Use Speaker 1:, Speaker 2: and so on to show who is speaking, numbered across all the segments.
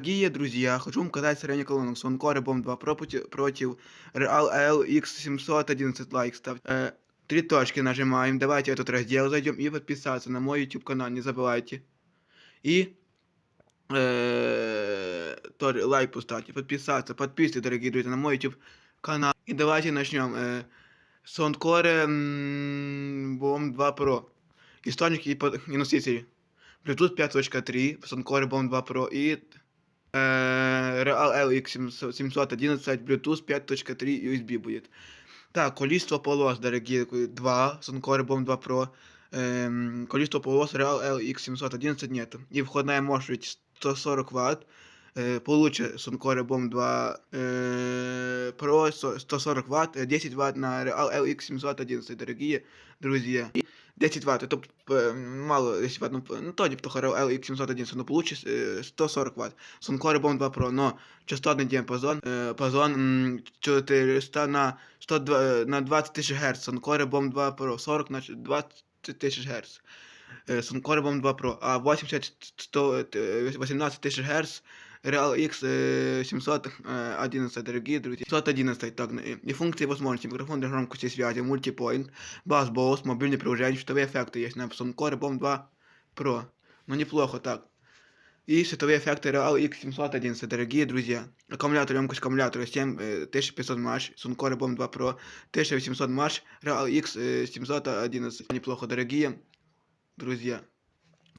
Speaker 1: Дорогие друзья, хочу вам показать средний колонок с Онкоре Бомб 2 Pro против, Real LX 711 лайк ставьте. Э, три точки нажимаем, давайте в этот раздел зайдем и подписаться на мой YouTube канал, не забывайте. И э, тоже лайк поставьте, подписаться, подписывайтесь, дорогие друзья, на мой YouTube канал. И давайте начнем. Э, с Онкоре Бомб 2 Pro. Источники и, и носители. Bluetooth 5.3, с Encore Bomb 2 Pro и Real LX 711 Bluetooth 5.3 USB будет. Так, количество полос, дорогие, 2 с Bomb 2 Pro. Эм, количество полос Real LX 711 нет. И входная мощность 140 Вт. Э, получше с Encore Bomb 2 э, Pro 140 Вт, 10 Вт на Real LX 711, дорогие друзья. 10 Вт, э, мало 10 Вт, ну, ну то неплохо LX 711, но получше э, 140 Вт. С Encore Bomb 2 Pro, но частотный диапазон, э, пазон м, 400 на, 102, на 20 тысяч Гц, Encore Bomb 2 Pro, 40 на 20 тысяч Гц. Э, с Encore Bomb 2 Pro, а 80, 100, э, 18 тысяч Гц Real X э, 711, дорогие друзья. 711, так, и, и функции возможности. Микрофон для громкости связи, мультипоинт, бас, босс, мобильные приложения, что-то эффекты есть на Core Bomb 2 Pro. Ну, неплохо так. И световые эффекты Real X 711, дорогие друзья. Аккумулятор, емкость аккумулятора 7500 мАч, Suncore Bomb 2 Pro 1800 мАч, Real X э, 711. Неплохо, дорогие друзья.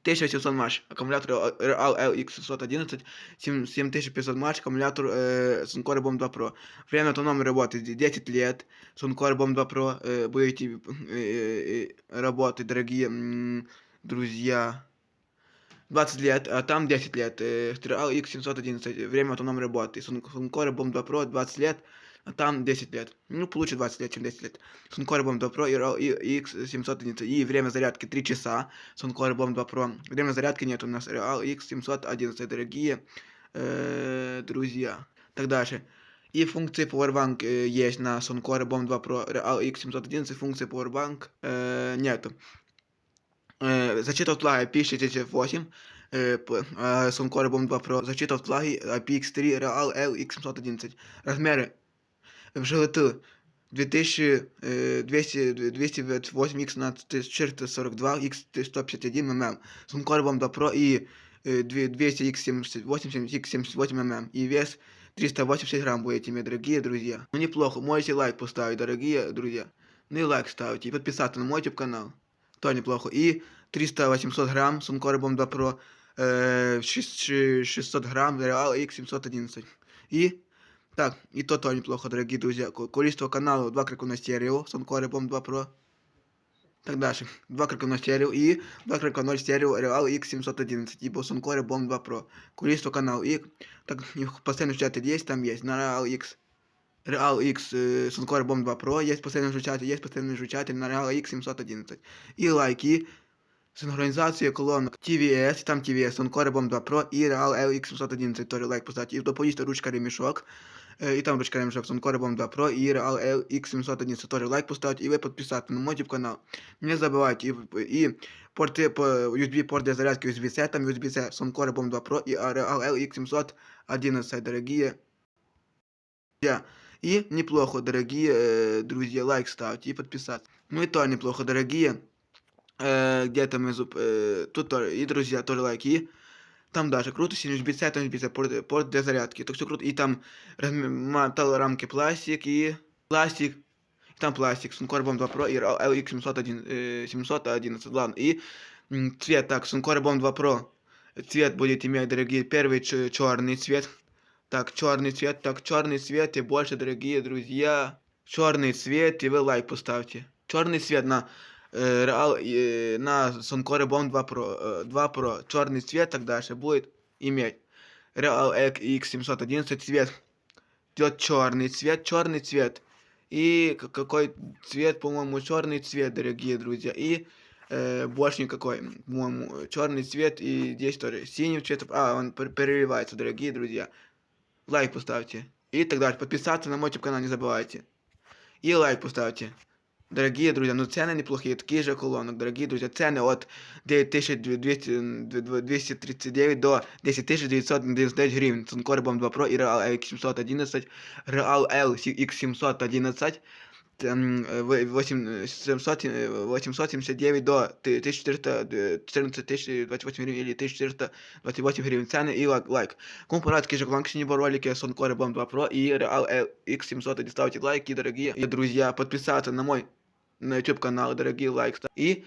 Speaker 1: 1700 матч, аккумулятор Real LX 611, 7500 матч, аккумулятор э, Suncore Bomb 2 Pro. Время автономной работы 10 лет, Suncore Bomb 2 Pro э, будете э, э, работать, дорогие м, друзья. 20 лет, а там 10 лет. Э, Real X 711, время автономной работы. Suncore Bomb 2 Pro 20 лет, а там 10 лет. Ну, получше 20 лет, чем 10 лет. Suncore Bomb 2 Pro и X711. И время зарядки 3 часа. Suncore Bomb 2 Pro. Время зарядки нет у нас. Real X711, дорогие э, друзья. Так дальше. И функции Powerbank э, есть на Suncore Bomb 2 Pro Real X711. Функции Powerbank э, нету. Э, защита от влаги IP68. Э, Suncore Bomb 2 Pro. Защита от влаги IPX3 Real LX711. Размеры в ЖЛТ 2208 x на 442 x 151 мм с Uncore 2 Pro и 200 x 78 x 78 мм и вес 380 грамм будете иметь, дорогие друзья. Ну неплохо, можете лайк поставить, дорогие друзья. Ну и лайк ставьте, и подписаться на мой YouTube канал. То неплохо. И 300-800 грамм с Uncore 2 Pro, э, 600 грамм Real X711. И так, и то тоже неплохо, дорогие друзья. Количество каналов 2 крика на стерео, Сонкоре Бом 2 Pro. Так дальше. 2 крика на стерео и 2 крика 0 стерео Real X711, типа Сонкоре Бом 2 Pro. Количество каналов и так постоянно чате есть, там есть, на Real X. Real X э, Сонкоре Бом 2 Pro, есть постоянный изучатель, есть постоянный изучатель на Real X711. И лайки, синхронизация колонок TVS, там TVS, Encore Bomb 2 Pro и Real LX711, тоже лайк поставьте. И дополнительно ручка ремешок, э, и там ручка ремешок с Encore Bomb 2 Pro и Real LX711, тоже лайк поставьте, и вы подписаться на мой YouTube канал. Не забывайте, и, и порты по USB порт для зарядки USB-C, там USB-C с Encore Bomb 2 Pro и Real LX711, дорогие друзья. И неплохо, дорогие э, друзья, лайк ставьте и подписаться. Ну и то неплохо, дорогие э, где-то мы зуб, э, тут тоже, и друзья, тоже лайки. Там даже круто, сильно USB-C, там USB-C, порт, порт для зарядки, так все круто. И там металл рамки пластик и пластик, и там пластик, Suncor Bomb 2 Pro и LX 701, э, 711, ладно. И м, цвет, так, Suncor Bomb 2 Pro, цвет будет иметь, дорогие, первый черный цвет. Так, черный цвет, так, черный цвет и больше, дорогие друзья. Черный цвет, и вы лайк поставьте. Черный цвет на Real, э, на Suncore Bomb 2 Pro, э, 2 Pro черный цвет так дальше будет иметь. Real X711 цвет идет черный цвет, черный цвет. И какой цвет, по-моему, черный цвет, дорогие друзья. И э, больше никакой, по-моему, черный цвет и здесь тоже синий цвет. А, он переливается, дорогие друзья. Лайк поставьте. И так далее. Подписаться на мой YouTube канал не забывайте. И лайк поставьте. Дорогие друзья, ну цены неплохие, такие же колонок, дорогие друзья, цены от 9239 до 10999 гривен. Цункор Бом 2 Pro и Real X711, Real L X711, там, э, в- восемь- 700, э, 879 до 1414 28 гривен или 1428 гривен цены и лайк. лайк. Кому понравились такие же колонки ролики Сонкоре Бом 2 Pro и Real L X700, ставьте лайки, дорогие и друзья, подписаться на мой на YouTube канал, дорогие лайк. ста- И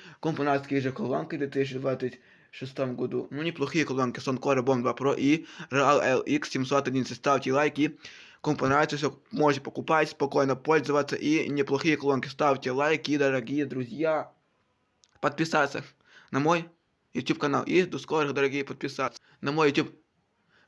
Speaker 1: такие же колонки 2026 году. Ну, неплохие колонки. Сонкоре Бом 2 Pro и Real LX 711. Ставьте лайки. Кому все, можете покупать, спокойно пользоваться. И неплохие колонки. Ставьте лайки, дорогие друзья. Подписаться на мой YouTube канал. И до скорых, дорогие, подписаться на мой YouTube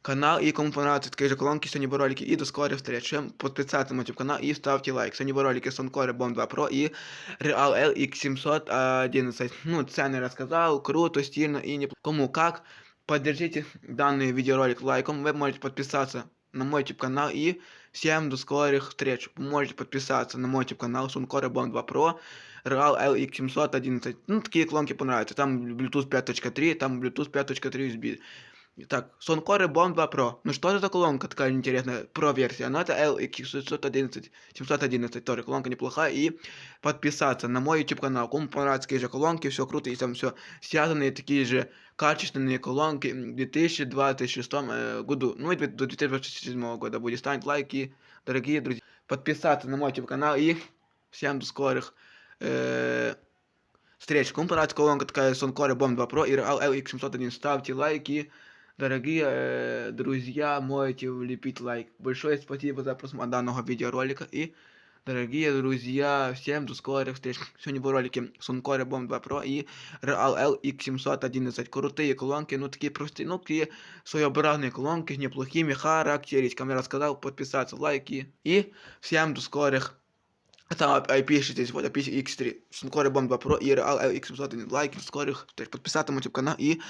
Speaker 1: канал. И кому понравятся такие же колонки, сегодня ролики. И до скорых встреч. Подписаться на YouTube канал и ставьте лайк. Сегодня ролики Сонкоре Бом 2 Pro и Real LX 711. Ну, цены рассказал, круто, стильно и не Кому как, поддержите данный видеоролик лайком. Вы можете подписаться на мой YouTube канал и всем до скорых встреч. Можете подписаться на мой YouTube канал Suncore Bond 2 Pro Real LX 711. Ну, такие клонки понравятся. Там Bluetooth 5.3, там Bluetooth 5.3 USB. Так, Сонкоре Bom 2 Pro. Ну что это за колонка такая интересная? Про версия. Ну это LX 711. 711 тоже колонка неплохая. И подписаться на мой YouTube канал. Кому понравятся такие же колонки, все круто. И там все связанные такие же качественные колонки в 2026 э, году. Ну и до 2027 года будет ставить лайки, дорогие друзья. Подписаться на мой YouTube канал и всем до скорых э, встреч. Кому понравится колонка такая Сонкоре Bom 2 Pro и Real LX 701. Ставьте лайки. Дорогие э, друзья, можете влепить лайк. Большое спасибо за просмотр данного видеоролика. И, дорогие друзья, всем до скорых встреч. Сегодня в ролике Suncore Bomb 2 Pro и Real L X711. Крутые колонки, ну такие простые, ну такие своеобразные колонки с неплохими характеристиками. Я рассказал, подписаться, лайки. И всем до скорых там IP60, вот IP-X3, Suncore Bomb 2 Pro и Real L X711. Лайки, до скорых встреч. Подписаться на мой канал и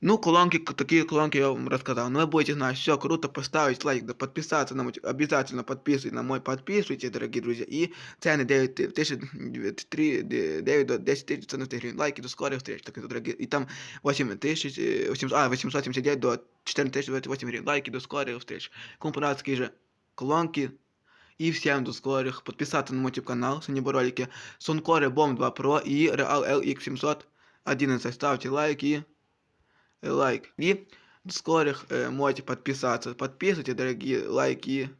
Speaker 1: ну, колонки, такие колонки я вам рассказал. Ну, вы будете знать, все круто, поставить лайк, да подписаться на мой, обязательно подписывайтесь на мой, подписывайтесь, дорогие друзья. И цены 9 тысяч, 3, 9 до 10 тысяч ценных гривен. Лайки, до скорых встреч, так, дорогие. И там 8 тысяч, э, 800, а, 879 до 14 тысяч 28 гривен. Лайки, до скорых встреч. Такие же колонки, и всем до скорых. Подписаться на мой YouTube канал, бы ролики Сонкоре Бом 2 Pro и Real LX 711. Ставьте лайки лайк. И до скорых э, можете подписаться. Подписывайте, дорогие лайки.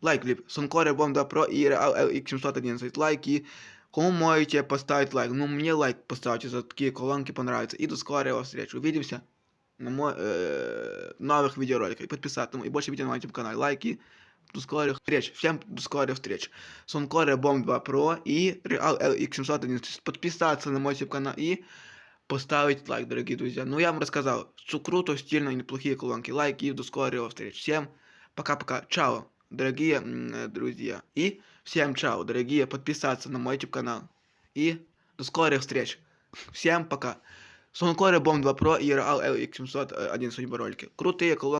Speaker 1: Лайк, лип. Сонкоре Бом 2 Pro и Real LX 711. Лайки. Кому можете поставить лайк? Ну, мне лайк поставьте за такие колонки понравятся. И до скорого встречи. Увидимся на мой, э, новых видеороликах. И подписаться. И больше видео на моем канале. Лайки. До скорых встреч. Всем до скорых встреч. Сонкоре Бом 2 Pro и Real LX 711. Подписаться на мой YouTube канал и поставить лайк, дорогие друзья. Ну, я вам рассказал, что круто, стильно, неплохие колонки. Лайки и до скорого встреч. Всем пока-пока. Чао, дорогие м, друзья. И всем чао, дорогие, подписаться на мой YouTube канал. И до скорых встреч. Всем пока. Сонкоре Бом 2 Pro и Real LX 701 судьба ролики. Крутые колонки.